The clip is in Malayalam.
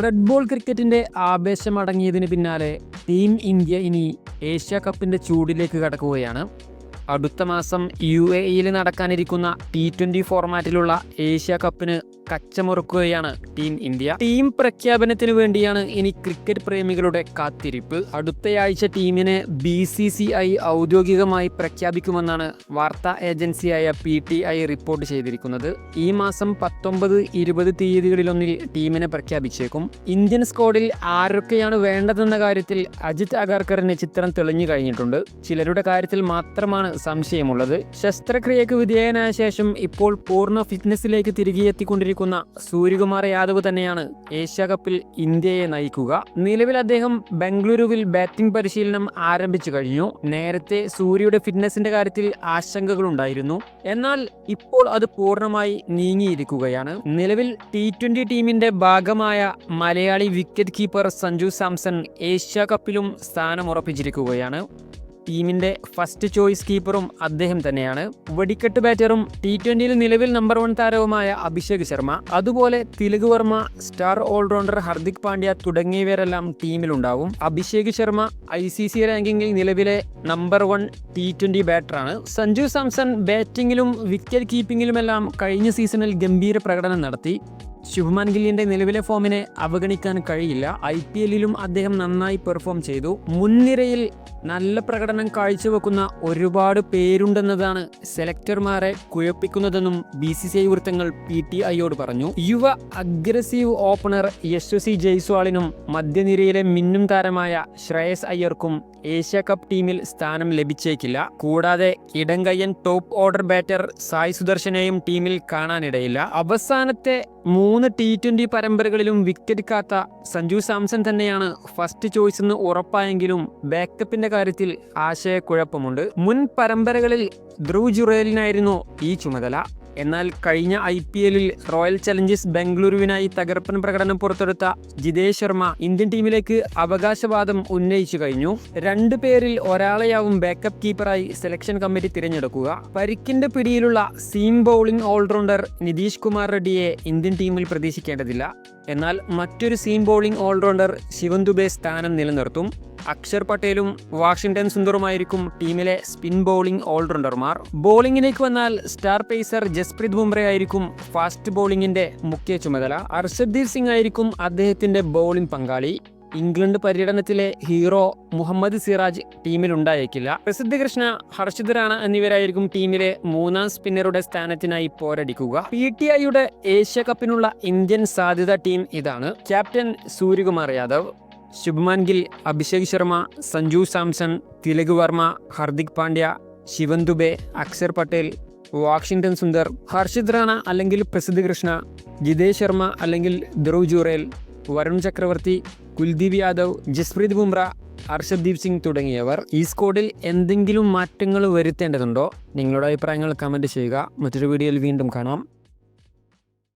റെഡ് ബോൾ ക്രിക്കറ്റിന്റെ ആവേശമടങ്ങിയതിന് പിന്നാലെ ടീം ഇന്ത്യ ഇനി ഏഷ്യ കപ്പിന്റെ ചൂടിലേക്ക് കടക്കുകയാണ്. അടുത്ത മാസം യു എ ഇയിൽ നടക്കാനിരിക്കുന്ന ടി ട്വന്റി ഫോർമാറ്റിലുള്ള ഏഷ്യ കപ്പിന് കച്ചമുറുക്കുകയാണ് ടീം ഇന്ത്യ. ടീം പ്രഖ്യാപനത്തിന് വേണ്ടിയാണ് ഇനി ക്രിക്കറ്റ് പ്രേമികളുടെ കാത്തിരിപ്പ്. അടുത്തയാഴ്ച ടീമിനെ ബി സി സി ഐ ഔദ്യോഗികമായി പ്രഖ്യാപിക്കുമെന്നാണ് വാർത്താ ഏജൻസിയായ പി ടി ഐ റിപ്പോർട്ട് ചെയ്തിരിക്കുന്നത്. ഈ മാസം പത്തൊമ്പത് ഇരുപത് തീയതികളിലൊന്നിൽ ടീമിനെ പ്രഖ്യാപിച്ചേക്കും. ഇന്ത്യൻ സ്ക്വാഡിൽ ആരൊക്കെയാണ് വേണ്ടതെന്ന കാര്യത്തിൽ അജിത് അഗർക്കറിന് ചിത്രം തെളിഞ്ഞു കഴിഞ്ഞിട്ടുണ്ട്. ചിലരുടെ കാര്യത്തിൽ മാത്രമാണ് സംശയമുള്ളത്. ശസ്ത്രക്രിയക്ക് വിധേയനായ ശേഷം ഇപ്പോൾ പൂർണ ഫിറ്റ്നസ്സിലേക്ക് തിരികെ എത്തിക്കൊണ്ടിരിക്കുന്ന സൂര്യകുമാർ യാദവ് തന്നെയാണ് ഏഷ്യ കപ്പിൽ ഇന്ത്യയെ നയിക്കുക. നിലവിൽ അദ്ദേഹം ബംഗളൂരുവിൽ ബാറ്റിംഗ് പരിശീലനം ആരംഭിച്ചു കഴിഞ്ഞു. നേരത്തെ സൂര്യയുടെ ഫിറ്റ്നസിന്റെ കാര്യത്തിൽ ആശങ്കകളുണ്ടായിരുന്നു. എന്നാൽ ഇപ്പോൾ അത് പൂർണമായി നീങ്ങിയിരിക്കുകയാണ്. നിലവിൽ ടി ട്വന്റി ടീമിന്റെ ഭാഗമായ Malayali wicket keeper Sanju Samson Asia കപ്പിലും സ്ഥാനമുറപ്പിച്ചിരിക്കുകയാണ്. ടീമിന്റെ ഫസ്റ്റ് ചോയ്സ് കീപ്പറും അദ്ദേഹം തന്നെയാണ്. വെടിക്കെട്ട് ബാറ്ററും ടി ട്വന്റിയിൽ നിലവിൽ നമ്പർ വൺ താരവുമായ അഭിഷേക് ശർമ്മ അതുപോലെ Tilak Varma star all rounder Hardik Pandya തുടങ്ങിയവരെല്ലാം ടീമിലുണ്ടാവും. Abhishek Sharma I C C റാങ്കിങ്ങിൽ നിലവിലെ നമ്പർ വൺ ടി ട്വന്റി ബാറ്ററാണ്. സഞ്ജു സാംസൺ ബാറ്റിംഗിലും വിക്കറ്റ് കീപ്പിംഗിലുമെല്ലാം കഴിഞ്ഞ സീസണിൽ ഗംഭീര പ്രകടനം നടത്തി. ശുഭ്മാൻ ഗില്ലിന്റെ നിലവിലെ ഫോമിനെ അവഗണിക്കാൻ കഴിയില്ല. ഐ പി എല്ലിലും അദ്ദേഹം നന്നായി പെർഫോം ചെയ്തു. മുൻനിരയിൽ നല്ല പ്രകടനം കാഴ്ചവെക്കുന്ന ഒരുപാട് പേരുണ്ടെന്നതാണ് സെലക്ടർമാരെ കുഴപ്പിക്കുന്നതെന്നും ബി സി സി ഐ വൃത്തങ്ങൾ പി ടി ഐയോട് പറഞ്ഞു. യുവ അഗ്രസീവ് ഓപ്പണർ യശ്വസി ജയ്സ്വാളിനും മധ്യനിരയിലെ മിന്നും താരമായ ശ്രേയസ് അയ്യർക്കും ഏഷ്യ കപ്പ് ടീമിൽ സ്ഥാനം ലഭിച്ചേക്കില്ല. കൂടാതെ ഇടങ്കയ്യൻ ടോപ്പ് ഓർഡർ ബാറ്റർ സായ് സുദർശനെയും ടീമിൽ കാണാനിടയില്ല. അവസാനത്തെ മൂന്ന് ടി ട്വന്റി പരമ്പരകളിലും വിക്കറ്റ് കാത്ത സഞ്ജു സാംസൺ തന്നെയാണ് ഫസ്റ്റ് ചോയ്സ് എന്ന് ഉറപ്പായെങ്കിലും ബാക്കപ്പിന്റെ കാര്യത്തിൽ ആശയക്കുഴപ്പമുണ്ട്. മുൻ പരമ്പരകളിൽ ധ്രുവ് ജുറേലിനായിരുന്നു ഈ ചുമതല. എന്നാൽ കഴിഞ്ഞ ഐ പി എല്ലിൽ റോയൽ ചലഞ്ചേഴ്സ് ബംഗളൂരുവിനായി തകർപ്പൻ പ്രകടനം പുറത്തെടുത്ത ജിതേഷ് ശർമ്മ ഇന്ത്യൻ ടീമിലേക്ക് അവകാശവാദം ഉന്നയിച്ചു കഴിഞ്ഞു. രണ്ടു പേരിൽ ഒരാളെയാവും ബാക്കപ്പ് കീപ്പറായി സെലക്ഷൻ കമ്മിറ്റി തിരഞ്ഞെടുക്കുക. പരിക്കിന്റെ പിടിയിലുള്ള seam bowling allrounder Nitish Kumar റെഡ്ഡിയെ Indian ടീമിൽ പ്രതീക്ഷിക്കേണ്ടതില്ല. എന്നാൽ മറ്റൊരു seam bowling allrounder Shivan Dube സ്ഥാനം നിലനിർത്തും. അക്ഷർ പട്ടേലും വാഷിംഗ്ടൺ സുന്ദറുമായിരിക്കും ടീമിലെ സ്പിൻ ബൗളിംഗ് ഓൾറൗണ്ടർമാർ. ബോളിംഗിലേക്ക് വന്നാൽ സ്റ്റാർ പേസർ ജസ്പ്രീത് ബുംറയായിരിക്കും ഫാസ്റ്റ് ബോളിംഗിന്റെ മുഖ്യ ചുമതല. അർഷദ്ദീപ് സിംഗ് ആയിരിക്കും അദ്ദേഹത്തിന്റെ ബൗളിംഗ് പങ്കാളി. ഇംഗ്ലണ്ട് പര്യടനത്തിലെ ഹീറോ മുഹമ്മദ് സിറാജ് ടീമിൽ ഉണ്ടായേക്കില്ല പ്രസിദ്ധ കൃഷ്ണ ഹർഷിത് റാണ എന്നിവരായിരിക്കും ടീമിലെ മൂന്നാം സ്പിന്നറുടെ സ്ഥാനത്തിനായി പോരടിക്കുക. പി ടി ഐയുടെ ഏഷ്യ കപ്പിനുള്ള ഇന്ത്യൻ സാധ്യത ടീം ഇതാണ്. ക്യാപ്റ്റൻ സൂര്യകുമാർ യാദവ്. ശുഭ്മാൻ ഗിൽ അഭിഷേക് ശർമ്മ സഞ്ജു സാംസൺ തിലക് വർമ്മ ഹർദിക് പാണ്ഡ്യ ശിവൻ ദുബെ അക്ഷർ പട്ടേൽ വാഷിംഗ്ടൺ സുന്ദർ ഹർഷിത് റാണ അല്ലെങ്കിൽ പ്രസിദ്ധ് കൃഷ്ണ ജിതേഷ് ശർമ്മ അല്ലെങ്കിൽ ധ്രുവ് ജുറേൽ വരുൺ ചക്രവർത്തി കുൽദീപ് യാദവ് ജസ്പ്രീത് ബുംറ ഹർഷദ്ദീപ് സിംഗ് തുടങ്ങിയവർ ഈ സ്കോഡിൽ എന്തെങ്കിലും മാറ്റങ്ങൾ വരുത്തേണ്ടതുണ്ടോ? നിങ്ങളുടെ അഭിപ്രായങ്ങൾ കമന്റ് ചെയ്യുക. മറ്റൊരു വീഡിയോയിൽ വീണ്ടും കാണാം.